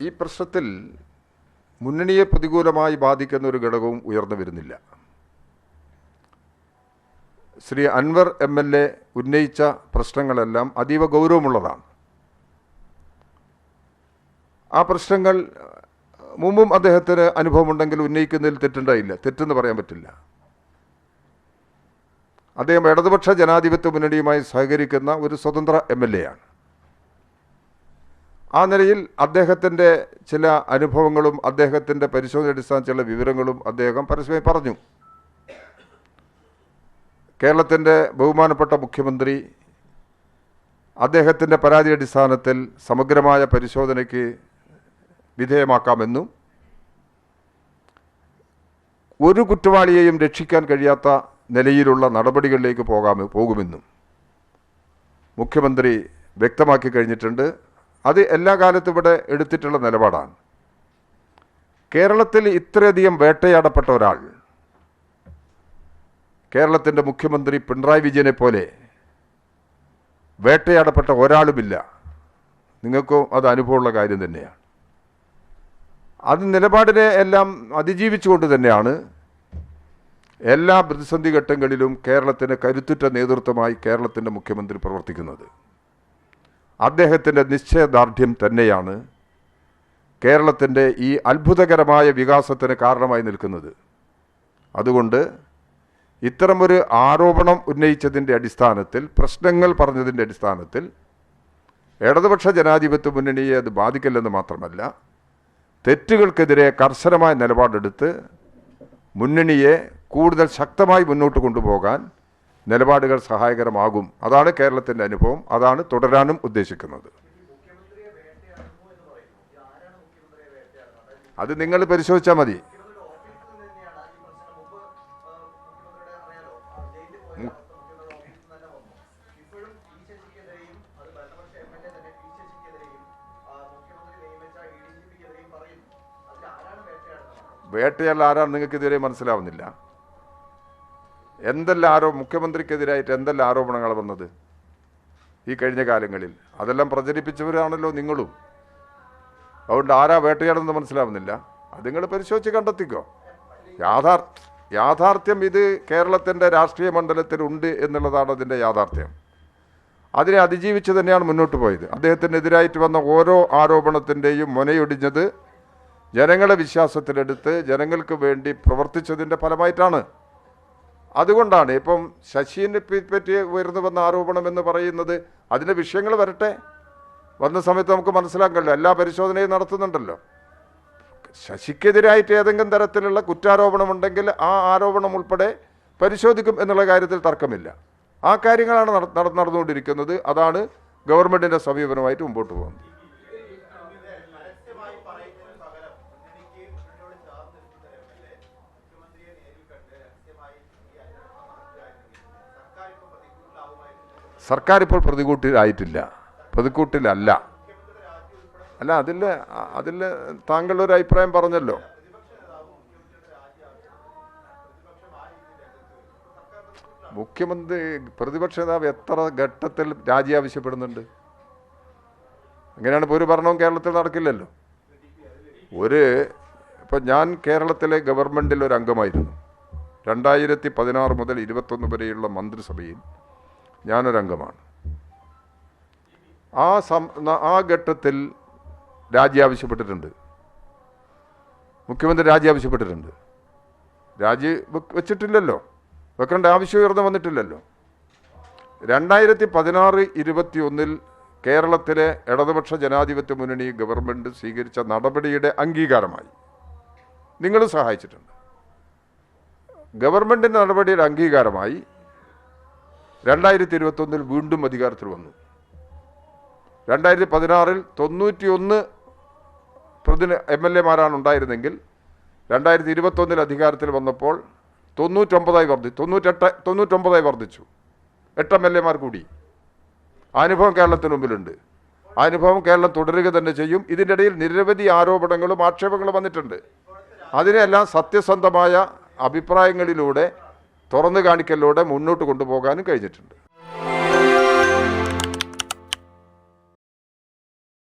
ഈ പ്രശ്നത്തിൽ മുന്നണിയെ പ്രതികൂലമായി ബാധിക്കുന്ന ഒരു ഘടകവും ഉയർന്നു വരുന്നില്ല. Shri Anvar M L A ഉന്നയിച്ച പ്രശ്നങ്ങളെല്ലാം അതീവ ഗൗരവമുള്ളതാണ്. ആ പ്രശ്നങ്ങൾ മുമ്പും അദ്ദേഹത്തിന് അനുഭവമുണ്ടെങ്കിൽ ഉന്നയിക്കുന്നതിൽ തെറ്റുണ്ടായില്ല. തെറ്റെന്ന് പറയാൻ പറ്റില്ല. അദ്ദേഹം ഇടതുപക്ഷ ജനാധിപത്യ മുന്നണിയുമായി സഹകരിക്കുന്ന ഒരു സ്വതന്ത്ര എം എൽ എ ആണ്. ആ നിലയിൽ അദ്ദേഹത്തിന്റെ ചില അനുഭവങ്ങളും അദ്ദേഹത്തിന്റെ പരിശോധന അടിസ്ഥാന ചില വിവരങ്ങളും അദ്ദേഹം പരസ്യമായി പറഞ്ഞു. കേരളത്തിന്റെ ബഹുമാനപ്പെട്ട മുഖ്യമന്ത്രി അദ്ദേഹത്തിന്റെ പരാതി അടിസ്ഥാനത്തിൽ സമഗ്രമായ പരിശോധനയ്ക്ക് വിധേയമാക്കാമെന്നും ഒരു കുറ്റവാളിയെയും രക്ഷിക്കാൻ കഴിയാത്ത നിലയിലുള്ള നടപടികളിലേക്ക് പോകാമോ പോകുമെന്നും മുഖ്യമന്ത്രി വ്യക്തമാക്കി കഴിഞ്ഞിട്ടുണ്ട്. അത് എല്ലാ കാലത്തും ഇവിടെ എടുത്തിട്ടുള്ള നിലപാടാണ്. കേരളത്തിൽ ഇത്രയധികം വേട്ടയാടപ്പെട്ട ഒരാൾ കേരളത്തിന്റെ മുഖ്യമന്ത്രി പിണറായി വിജയനെ പോലെ വേട്ടയാടപ്പെട്ട ഒരാളുമില്ല. നിങ്ങൾക്കും അത് അനുഭവമുള്ള കാര്യം തന്നെയാണ്. അത് നിലപാടിനെ എല്ലാം അതിജീവിച്ചുകൊണ്ട് തന്നെയാണ് എല്ലാ പ്രതിസന്ധി ഘട്ടങ്ങളിലും കേരളത്തിന് കരുത്തുറ്റ നേതൃത്വമായി കേരളത്തിന്റെ മുഖ്യമന്ത്രി പ്രവർത്തിക്കുന്നത്. അദ്ദേഹത്തിന്റെ നിശ്ചയദാർഢ്യം തന്നെയാണ് കേരളത്തിന്റെ ഈ അത്ഭുതകരമായ വികാസത്തിന് കാരണമായി നിൽക്കുന്നത്. അതുകൊണ്ട് ഇത്തരമൊരു ആരോപണം ഉന്നയിച്ചതിന്റെ അടിസ്ഥാനത്തിൽ പ്രശ്നങ്ങൾ പറഞ്ഞതിന്റെ അടിസ്ഥാനത്തിൽ ഇടതുപക്ഷ ജനാധിപത്യ മുന്നണിയെ അത് ബാധിക്കില്ലെന്ന് മാത്രമല്ല തെറ്റുകൾക്കെതിരെ കർശനമായ നിലപാടെടുത്ത് മുന്നണിയെ കൂടുതൽ ശക്തമായി മുന്നോട്ട് കൊണ്ടുപോകാൻ നിലപാടുകൾ സഹായകരമാകും. അതാണ് കേരളത്തിന്റെ അനുഭവം. അതാണ് തുടരാനും ഉദ്ദേശിക്കുന്നത്. അത് നിങ്ങൾ പരിശോധിച്ചാൽ മതി. വേട്ടയല്ല ആരാണ് നിങ്ങൾക്ക് ഇതുവരെ മനസ്സിലാവുന്നില്ല. എന്തെല്ലാം ആരോ മുഖ്യമന്ത്രിക്കെതിരായിട്ട് എന്തെല്ലാം ആരോപണങ്ങൾ വന്നത്? ഈ കഴിഞ്ഞ കാലങ്ങളിൽ. അതെല്ലാം പ്രചരിപ്പിച്ചവരാണല്ലോ നിങ്ങളും. അതുകൊണ്ട് ആരാ വേട്ടയാടെന്ന് മനസ്സിലാവുന്നില്ല. അത് നിങ്ങൾ പരിശോധിച്ച് കണ്ടെത്തിക്കോ. യാഥാർ യാഥാർത്ഥ്യം ഇത് കേരളത്തിന്റെ രാഷ്ട്രീയ മണ്ഡലത്തിലുണ്ട് എന്നുള്ളതാണ് അതിന്റെ യാഥാർത്ഥ്യം. അതിനെ അതിജീവിച്ച് തന്നെയാണ് മുന്നോട്ട് പോയത്. അദ്ദേഹത്തിനെതിരായിട്ട് വന്ന ഓരോ ആരോപണത്തിന്റെയും മുനയൊടിഞ്ഞത് ജനങ്ങളെ വിശ്വാസത്തിലെടുത്ത് ജനങ്ങൾക്ക് വേണ്ടി പ്രവർത്തിച്ചതിന്റെ ഫലമായിട്ടാണ്. അതുകൊണ്ടാണ് ഇപ്പം ശശീനെ പറ്റി ഉയർന്നു വന്ന ആരോപണം എന്ന് പറയുന്നത് അതിന്റെ വിഷയങ്ങൾ വരട്ടെ. വന്ന സമയത്ത് നമുക്ക് മനസ്സിലാക്കല്ലോ എല്ലാ പരിശോധനയും നടത്തുന്നുണ്ടല്ലോ. ശശിക്കെതിരായിട്ട് ഏതെങ്കിലും തരത്തിലുള്ള കുറ്റാരോപണമുണ്ടെങ്കിൽ ആ ആരോപണം ഉൾപ്പെടെ പരിശോധിക്കും എന്നുള്ള കാര്യത്തിൽ തർക്കമില്ല. ആ കാര്യങ്ങളാണ് നട- നട- നടന്നുകൊണ്ടിരിക്കുന്നത്. അതാണ് ഗവൺമെന്റിന്റെ സമീപനമായിട്ട് മുമ്പോട്ട് പോകുന്നത്. സർക്കാർ ഇപ്പോൾ പ്രതികൂട്ടിലായിട്ടില്ല. പ്രതികൂട്ടിലല്ല. അല്ല അതിൽ അതിൽ താങ്കളുടെ ഒരു അഭിപ്രായം പറഞ്ഞല്ലോ. മുഖ്യമന്ത്രി പ്രതിപക്ഷ നേതാവ് എത്ര ഘട്ടത്തിൽ രാജി ആവശ്യപ്പെടുന്നുണ്ട്? അങ്ങനെയാണ് ഒരു ഭരണവും കേരളത്തിൽ നടക്കില്ലല്ലോ. ഒരു ഇപ്പം ഞാൻ കേരളത്തിലെ ഗവൺമെന്റിൽ ഒരു അംഗമായിരുന്നു. രണ്ടായിരത്തി പതിനാറ് മുതൽ ഇരുപത്തൊന്ന് വരെയുള്ള മന്ത്രിസഭയിൽ ഞാനൊരംഗമാണ് ആ സം ആ ഘട്ടത്തിൽ രാജി ആവശ്യപ്പെട്ടിട്ടുണ്ട്. മുഖ്യമന്ത്രി രാജി ആവശ്യപ്പെട്ടിട്ടുണ്ട്. രാജി വെച്ചിട്ടില്ലല്ലോ. വെക്കേണ്ട ആവശ്യം ഉയർന്നു വന്നിട്ടില്ലല്ലോ. രണ്ടായിരത്തി പതിനാറ് ഇരുപത്തി ഒന്നിൽ കേരളത്തിലെ ഇടതുപക്ഷ ജനാധിപത്യ മുന്നണി ഗവൺമെന്റ് സ്വീകരിച്ച നടപടിയുടെ അംഗീകാരമായി. നിങ്ങൾ സഹായിച്ചിട്ടുണ്ട്. ഗവൺമെന്റിന്റെ നടപടിയുടെ അംഗീകാരമായി രണ്ടായിരത്തി ഇരുപത്തൊന്നിൽ വീണ്ടും അധികാരത്തിൽ വന്നു. രണ്ടായിരത്തി പതിനാറിൽ തൊണ്ണൂറ്റിയൊന്ന് പ്രതി എം എൽ എമാരാണ് ഉണ്ടായിരുന്നെങ്കിൽ രണ്ടായിരത്തി ഇരുപത്തൊന്നിൽ അധികാരത്തിൽ വന്നപ്പോൾ തൊണ്ണൂറ്റൊമ്പതായി വർദ്ധി തൊണ്ണൂറ്റെട്ട് തൊണ്ണൂറ്റൊമ്പതായി വർദ്ധിച്ചു എട്ട് എം എൽ എമാർ കൂടി. അനുഭവം കേരളത്തിന് മുമ്പിലുണ്ട്. അനുഭവം കേരളം തുടരുക തന്നെ ചെയ്യും. ഇതിന്റെ ഇടയിൽ നിരവധി ആരോപണങ്ങളും ആക്ഷേപങ്ങളും വന്നിട്ടുണ്ട്. അതിനെല്ലാം സത്യസന്ധമായ അഭിപ്രായങ്ങളിലൂടെ തുറന്നു കാണിക്കലിലൂടെ മുന്നോട്ട് കൊണ്ടുപോകാനും കഴിഞ്ഞിട്ടുണ്ട്.